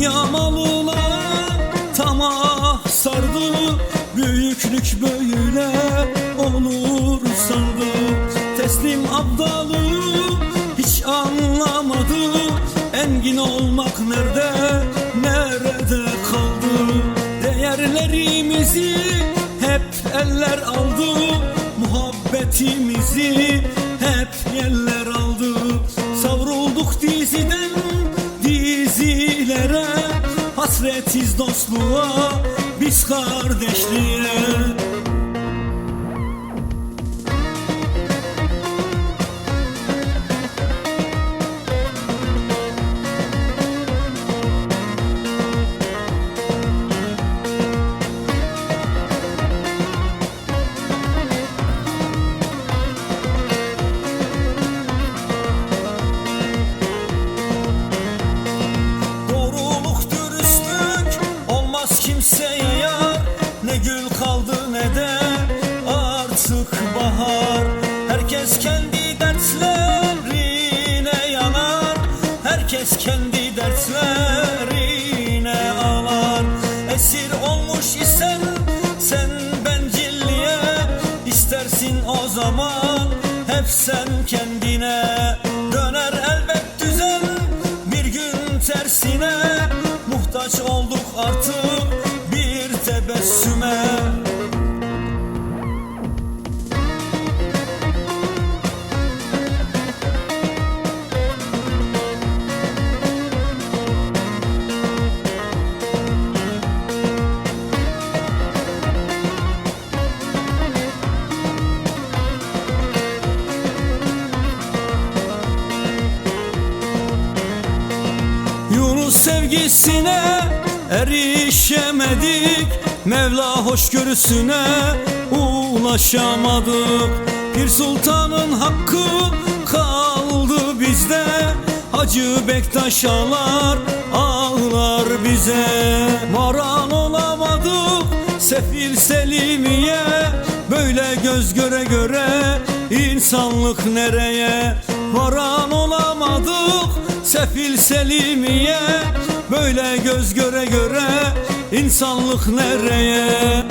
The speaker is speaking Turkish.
yamalıla tamah sardı. Büyüklük böyle olur sandı Teslim abdalı hiç anlamadı. Engin olmak nerede, nerede kaldı? Değerlerimizi hep eller aldı. Muhabbetimizi hep yerler Hasretiz dostluğa biz kardeşliğe o zaman hep sen kendine Döner elbet düzen. Bir gün tersine Muhtaç olduk artık sevgisine erişemedik. Mevla hoşgörüsüne ulaşamadık. Pir Sultan'ın hakkı kaldı bizde. Hacı Bektaş ağlar ağlar bize. Maran olamadık sefil selimiye. Böyle göz göre göre insanlık nereye? Varan olamadık sefil selimiye Böyle göz göre göre insanlık nereye